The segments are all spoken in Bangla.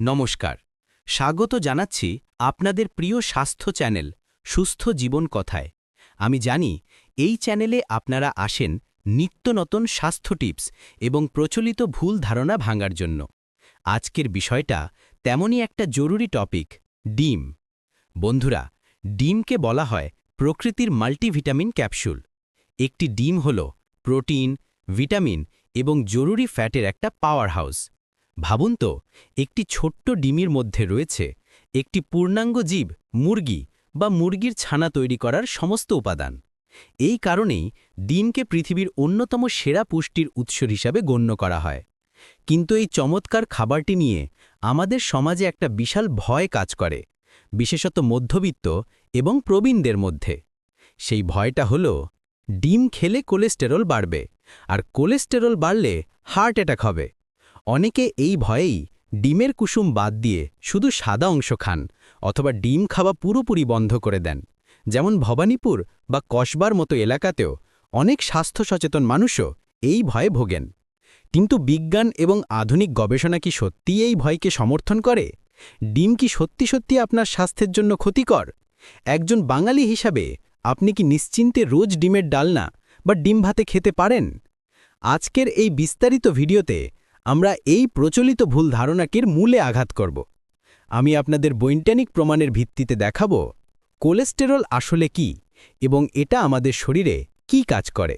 নমস্কার। স্বাগত জানাচ্ছি আপনাদের প্রিয় স্বাস্থ্য চ্যানেল সুস্থ জীবন কথায়। আমি জানি এই চ্যানেলে আপনারা আসেন নিত্য নতুন স্বাস্থ্য টিপস এবং প্রচলিত ভুল ধারণা ভাঙার জন্য। আজকের বিষয়টা তেমনই একটা জরুরি টপিক, ডিম। বন্ধুরা, ডিমকে বলা হয় প্রকৃতির মাল্টিভিটামিন ক্যাপসুল। একটি ডিম হল প্রোটিন, ভিটামিন এবং জরুরি ফ্যাটের একটা পাওয়ার হাউস ভাবুন তো, একটি ছোট্ট ডিমির মধ্যে রয়েছে একটি পূর্ণাঙ্গ জীব, মুরগি বা মুরগির ছানা তৈরি করার সমস্ত উপাদান। এই কারণেই ডিমকে পৃথিবীর অন্যতম সেরা পুষ্টির উৎস হিসাবে গণ্য করা হয়। কিন্তু এই চমৎকার খাবারটি নিয়ে আমাদের সমাজে একটা বিশাল ভয় কাজ করে, বিশেষত মধ্যবিত্ত এবং প্রবীণদের মধ্যে। সেই ভয়টা হল, ডিম খেলে কোলেস্টেরল বাড়বে, আর কোলেস্টেরল বাড়লে হার্ট অ্যাটাক হবে। অনেকে এই ভয়েই ডিমের কুসুম বাদ দিয়ে শুধু সাদা অংশ খান অথবা ডিম খাওয়া পুরোপুরি বন্ধ করে দেন। যেমন ভবানীপুর বা কসবার মতো এলাকাতেও অনেক স্বাস্থ্য সচেতন মানুষও এই ভয়ে ভোগেন। কিন্তু বিজ্ঞান এবং আধুনিক গবেষণা কি সত্যিই এই ভয়কে সমর্থন করে? ডিম কি সত্যি সত্যি আপনার স্বাস্থ্যের জন্য ক্ষতিকর? একজন বাঙালি হিসাবে আপনি কি নিশ্চিন্তে রোজ ডিমের ডালনা বা ডিম ভাতে খেতে পারেন? আজকের এই বিস্তারিত ভিডিওতে আমরা এই প্রচলিত ভুল ধারণাকের মূলে আঘাত করব। আমি আপনাদের বৈজ্ঞানিক প্রমাণের ভিত্তিতে দেখাব, কোলেস্টেরল আসলে কি এবং এটা আমাদের শরীরে কি কাজ করে।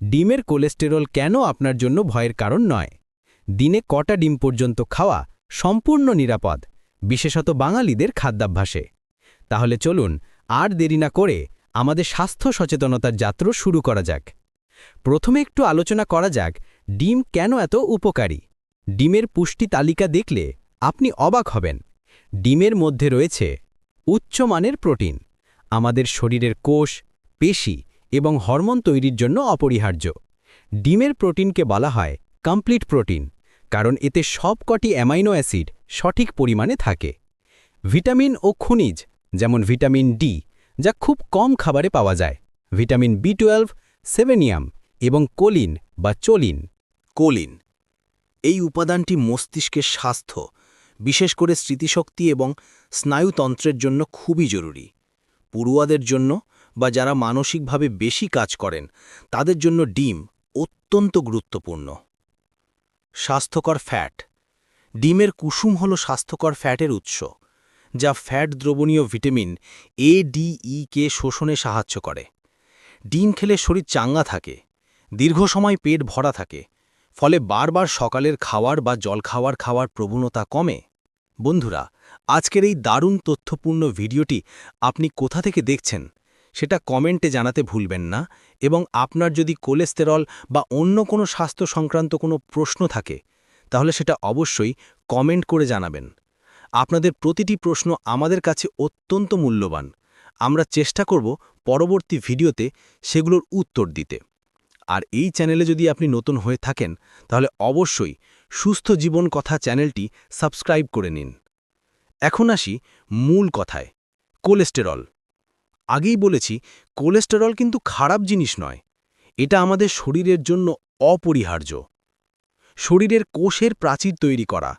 ডিমের কোলেস্টেরল কেন আপনার জন্য ভয়ের কারণ নয়? দিনে কটা ডিম পর্যন্ত খাওয়া সম্পূর্ণ নিরাপদ, বিশেষত বাঙালিদের খাদ্যাভ্যাসে। তাহলে চলুন আর দেরি না করে আমাদের স্বাস্থ্য সচেতনতার যাত্রা শুরু করা যাক। প্রথমে একটু আলোচনা করা যাক ডিম কেন এত উপকারী? ডিমের পুষ্টি তালিকা দেখলে আপনি অবাক হবেন। ডিমের মধ্যে রয়েছে উচ্চমানের প্রোটিন। আমাদের শরীরের কোষ, পেশি এবং হরমোন তৈরির জন্য অপরিহার্য। ডিমের প্রোটিনকে বলা হয় কমপ্লিট প্রোটিন কারণ এতে সবকটি অ্যামাইনো অ্যাসিড সঠিক পরিমাণে থাকে। ভিটামিন ও খনিজ, যেমন ভিটামিন ডি, যা খুব কম খাবারে পাওয়া যায়। ভিটামিন বি টুয়েলভ, সেভেনিয়াম এবং কোলিন বা চোলিন। কোলিন। এই উপাদানটি মস্তিষ্কের স্বাস্থ্য, বিশেষ করে স্মৃতিশক্তি এবং স্নায়ুতন্ত্রের জন্য খুবই জরুরি। পড়ুয়াদের জন্য বা যারা মানসিকভাবে বেশি কাজ করেন, তাদের জন্য ডিম অত্যন্ত গুরুত্বপূর্ণ। স্বাস্থ্যকর ফ্যাট। ডিমের কুসুম হল স্বাস্থ্যকর ফ্যাটের উৎস, যা ফ্যাট দ্রবণীয় ভিটামিন এ ডি ই কে শোষণে সাহায্য করে। ডিম খেলে শরীর চাঙ্গা থাকে, দীর্ঘ সময় পেট ভরা থাকে ফলে বারবার সকালের খাওয়ার বা জলখাওয়ার খাওয়ার প্রবণতা কমে। বন্ধুরা, আজকের এই দারুণ তথ্যপূর্ণ ভিডিওটি আপনি কোথা থেকে দেখছেন, সেটা কমেন্টে জানাতে ভুলবেন না এবং আপনার যদি কোলেস্টেরল বা অন্য কোনো স্বাস্থ্য সংক্রান্ত কোনো প্রশ্ন থাকে, তাহলে সেটা অবশ্যই কমেন্ট করে জানাবেন। আপনাদের প্রতিটি প্রশ্ন আমাদের কাছে অত্যন্ত মূল্যবান। আমরা চেষ্টা করব পরবর্তী ভিডিওতে সেগুলোর উত্তর দিতে। আর এই চ্যানেলে যদি আপনি নতুন হয়ে থাকেন, তাহলে অবশ্যই সুস্থ জীবন কথা চ্যানেলটি সাবস্ক্রাইব করে নিন। এখন আসি মূল কথায়, কোলেস্টেরল। আগেই বলেছি, কোলেস্টেরল কিন্তু খারাপ জিনিস নয়। এটা আমাদের শরীরের জন্য অপরিহার্য। শরীরের কোষের প্রাচীর তৈরি করা,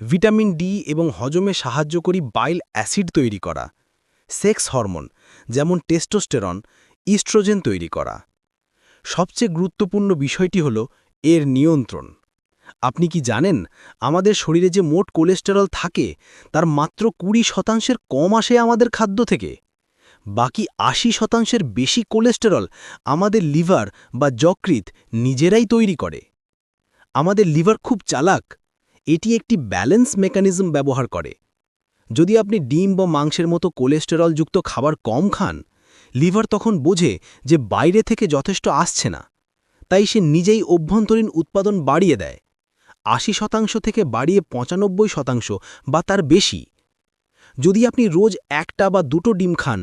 ভিটামিন ডি এবং হজমে সাহায্য করি বাইল অ্যাসিড তৈরি করা, সেক্স হরমোন যেমন টেস্টোস্টেরন, ইস্ট্রোজেন তৈরি করা। সবচেয়ে গুরুত্বপূর্ণ বিষয়টি হল এর নিয়ন্ত্রণ। আপনি কি জানেন, আমাদের শরীরে যে মোট কোলেস্টেরল থাকে, তার মাত্র কুড়ি শতাংশের কম আসে আমাদের খাদ্য থেকে। বাকি আশি শতাংশের বেশি কোলেস্টেরল আমাদের লিভার বা যকৃত নিজেরাই তৈরি করে। আমাদের লিভার খুব চালাক, এটি একটি ব্যালেন্স মেকানিজম ব্যবহার করে। যদি আপনি ডিম বা মাংসের মতো কোলেস্টেরলযুক্ত খাবার কম খান লিভার তখন বোঝে যে বাইরে থেকে যথেষ্ট আসছে না। তাই সে নিজেই অভ্যন্তরীণ উৎপাদন বাড়িয়ে দেয়। আশি শতাংশ থেকে বাড়িয়ে পঁচানব্বই শতাংশ বা তার বেশি। যদি আপনি রোজ একটা বা দুটো ডিম খান,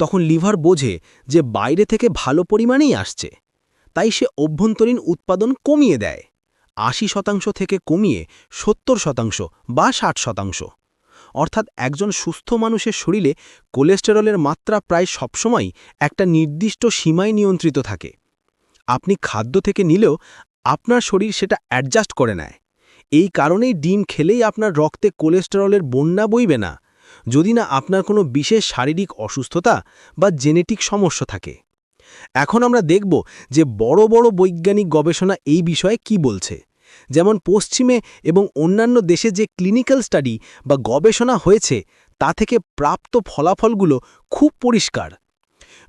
তখন লিভার বোঝে যে বাইরে থেকে ভালো পরিমাণেই আসছে। তাই সে অভ্যন্তরীণ উৎপাদন কমিয়ে দেয়। আশি শতাংশ থেকে কমিয়ে সত্তর শতাংশ বা ষাট শতাংশ। অর্থাৎ একজন সুস্থ মানুষের শরীরে কোলেস্টেরলের মাত্রা প্রায় সবসময় একটা নির্দিষ্ট সীমায় নিয়ন্ত্রিত থাকে। আপনি খাদ্য থেকে নিলেও আপনার শরীর সেটা অ্যাডজাস্ট করে নেয়। এই কারণেই ডিম খেলেই আপনার রক্তে কোলেস্টেরলের বন্যা বইবে না। যদি না আপনার কোনো বিশেষ শারীরিক অসুস্থতা বা জেনেটিক সমস্যা থাকে। এখন আমরা দেখব যে বড় বড় বৈজ্ঞানিক গবেষণা এই বিষয়ে কি বলছে। যেমন পশ্চিমে এবং অন্যান্য দেশে যে ক্লিনিক্যাল স্টাডি বা গবেষণা হয়েছে, তা থেকে প্রাপ্ত ফলাফলগুলো খুব পরিষ্কার।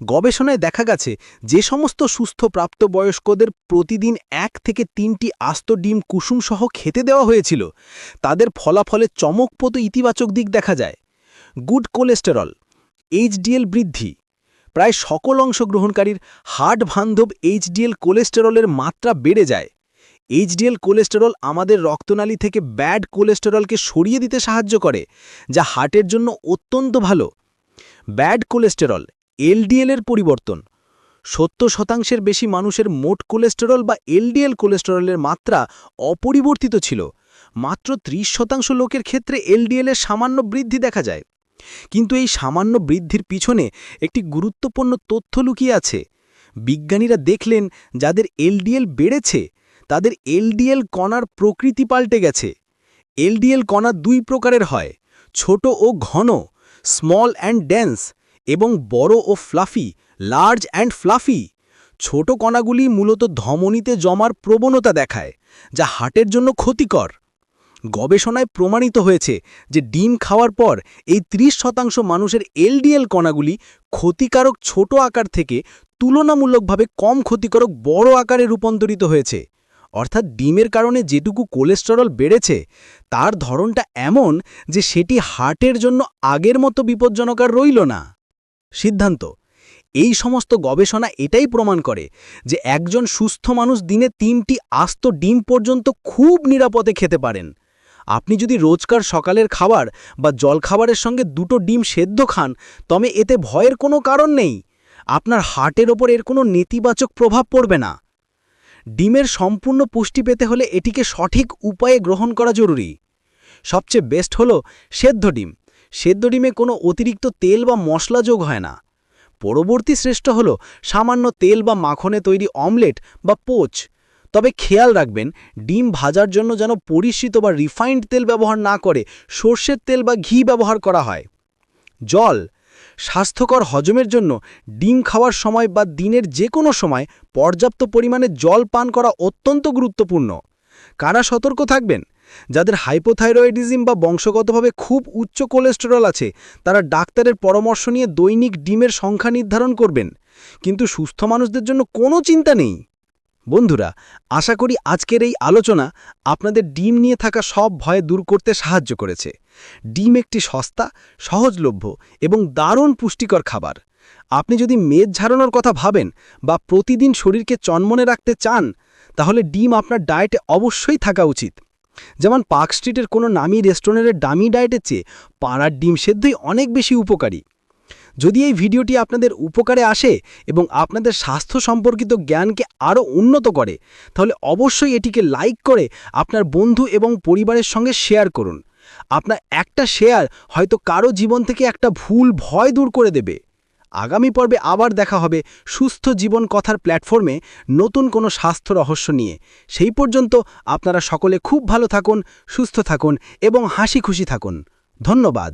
গবেষণায় দেখা গেছে যে সমস্ত সুস্থ প্রাপ্তবয়স্কদের প্রতিদিন এক থেকে তিনটি আস্ত ডিম কুসুমসহ খেতে দেওয়া হয়েছিল। তাদের ফলাফলে চমকপ্রদ ইতিবাচক দিক দেখা যায়। গুড কোলেস্টেরল, এইচডিএল বৃদ্ধি, প্রায় সকল অংশগ্রহণকারীর হার্ট বান্ধব এইচডিএল কোলেস্টেরলের মাত্রা বেড়ে যায়। এইচডিএল কোলেস্টেরল আমাদের রক্তনালী থেকে ব্যাড কোলেস্টেরলকে সরিয়ে দিতে সাহায্য করে, যা হার্টের জন্য অত্যন্ত ভালো। ব্যাড কোলেস্টেরল, এলডিএল এর পরিবর্তন। সত্তর শতাংশের বেশি মানুষের মোট কোলেস্টেরল বা এলডিএল কোলেস্টেরলের মাত্রা অপরিবর্তিত ছিল। মাত্র ৩০ শতাংশ লোকের ক্ষেত্রে এলডিএল এর সামান্য বৃদ্ধি দেখা যায়। কিন্তু এই সামান্য বৃদ্ধির পিছনে একটি গুরুত্বপূর্ণ তথ্য লুকিয়ে আছে। বিজ্ঞানীরা দেখলেন, যাদের এলডিএল বেড়েছে তাদের এলডিএল কণার প্রকৃতি পাল্টে গেছে। এলডিএল কণা দুই প্রকারের হয়, ছোট ও ঘন স্মল অ্যান্ড ডেন্স এবং বড় ও ফ্লাফি লার্জ অ্যান্ড ফ্লাফি ছোট কণাগুলি মূলত ধমনীতে জমার প্রবণতা দেখায়, যা হার্টের জন্য ক্ষতিকর। গবেষণায় প্রমাণিত হয়েছে যে ডিম খাওয়ার পর এই ৩০ শতাংশ মানুষের এলডিএল কণাগুলি ক্ষতিকারক ছোট আকার থেকে তুলনামূলকভাবে কম ক্ষতিকারক বড় আকারে রূপান্তরিত হয়েছে। অর্থাৎ ডিমের কারণে যেটুকু কোলেস্টেরল বেড়েছে, তার ধরনটা এমন যে সেটি হার্টের জন্য আগের মতো বিপজ্জনক আর রইল না। সিদ্ধান্ত, এই সমস্ত গবেষণা এটাই প্রমাণ করে যে একজন সুস্থ মানুষ দিনে তিনটি আস্ত ডিম পর্যন্ত খুব নিরাপদে খেতে পারেন। আপনি যদি রোজকার সকালের খাবার বা জলখাবারের সঙ্গে দুটো ডিম সেদ্ধ খান, তবে এতে ভয়ের কোনো কারণ নেই। আপনার হার্টের ওপর এর কোনো নেতিবাচক প্রভাব পড়বে না। ডিমের সম্পূর্ণ পুষ্টি পেতে হলে এটিকে সঠিক উপায়ে গ্রহণ করা জরুরি। সবচেয়ে বেস্ট হল সেদ্ধ ডিম। সেদ্ধ ডিমে কোনো অতিরিক্ত তেল বা মশলা যোগ হয় না। পরবর্তী শ্রেষ্ঠ হল সামান্য তেল বা মাখনে তৈরি অমলেট বা পোচ। তবে খেয়াল রাখবেন, ডিম ভাজার জন্য যেন পরিশ্রিত বা রিফাইন্ড তেল ব্যবহার না করে সর্ষের তেল বা ঘি ব্যবহার করা হয়। জল। স্বাস্থ্যকর হজমের জন্য ডিম খাওয়ার সময় বা দিনের যে কোনো সময় পর্যাপ্ত পরিমাণে জল পান করা অত্যন্ত গুরুত্বপূর্ণ। কারা সতর্ক থাকবেন? যাদের হাইপোথাইরয়েডিজম বা বংশগতভাবে খুব উচ্চ কোলেস্টেরল আছে, তারা ডাক্তারের পরামর্শ নিয়ে দৈনিক ডিমের সংখ্যা নির্ধারণ করবেন। কিন্তু সুস্থ মানুষদের জন্য কোনো চিন্তা নেই। বন্ধুরা, আশা করি আজকের এই আলোচনা আপনাদের ডিম নিয়ে থাকা সব ভয় দূর করতে সাহায্য করেছে। ডিম একটি সস্তা, সহজলভ্য এবং দারুণ পুষ্টিকর খাবার। আপনি যদি মেদ ঝাড়ানোর কথা ভাবেন বা প্রতিদিন শরীরকে চনমনে রাখতে চান, তাহলে ডিম আপনার ডায়েটে অবশ্যই থাকা উচিত। যেমন পার্ক স্ট্রিটের কোনো নামি রেস্টুরেন্টের দামি ডায়েটের চেয়ে পাড়ার ডিম সেদ্ধই অনেক বেশি উপকারী। যদি এই ভিডিওটি আপনাদের উপকারে আসে এবং আপনাদের স্বাস্থ্য সম্পর্কিত জ্ঞানকে আরও উন্নত করে, তাহলে অবশ্যই এটিকে লাইক করে আপনার বন্ধু এবং পরিবারের সঙ্গে শেয়ার করুন। আপনার একটা শেয়ার হয়তো কারও জীবন থেকে একটা ভুল ভয় দূর করে দেবে। আগামী পর্বে আবার দেখা হবে সুস্থ জীবন কথার প্ল্যাটফর্মে নতুন কোনো স্বাস্থ্য রহস্য নিয়ে। সেই পর্যন্ত আপনারা সকলে খুব ভালো থাকুন, সুস্থ থাকুন এবং হাসি খুশি থাকুন। ধন্যবাদ।